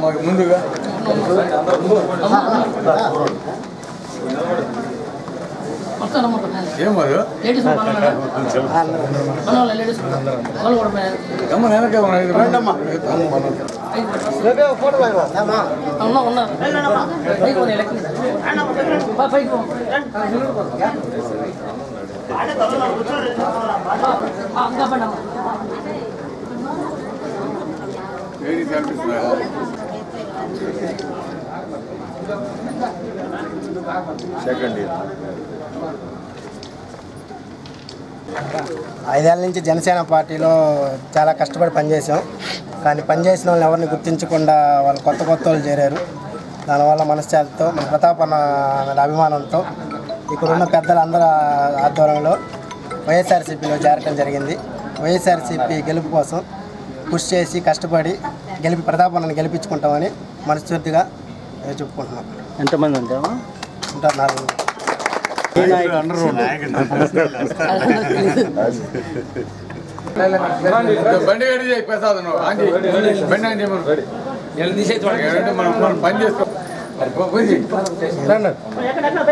మాకు ముందుగా ఏం మరి లేడీస్ మన వాళ్ళ లేడీస్ వాళ్ళు కూడా పోయారు. అమ్మ వెనక ఉన్నా ఉన్నారు పైకి సెకండ్ ఇయర్ ఐదేళ్ళ నుంచి జనసేన పార్టీలో చాలా కష్టపడి పనిచేసాం కానీ పనిచేసిన వాళ్ళు ఎవరిని గుర్తించకుండా వాళ్ళు కొత్త కొత్త వాళ్ళు చేరారు. దానివల్ల మనశ్శాంతితో మన ప్రతాపన అభిమానంతో ఇక్కడున్న పెద్దలందరూ ఆధ్వర్యంలో వైఎస్ఆర్సీపీలో చేరటం జరిగింది. వైఎస్ఆర్సీపీ గెలుపు కోసం కృషి చేసి కష్టపడి గెలిపి ప్రతాపన్నని గెలిపించుకుంటామని మనస్ఫూర్తిగా నేను చెప్పుకుంటున్నాం. ఎంతమంది ఉంటామా ఉంటారు నాలుగు బండి గడి చేయి ప్రసాద్ నువ్వు. ఆంటీ బండి ఆంటీ మనం. మనం పని చేసుకో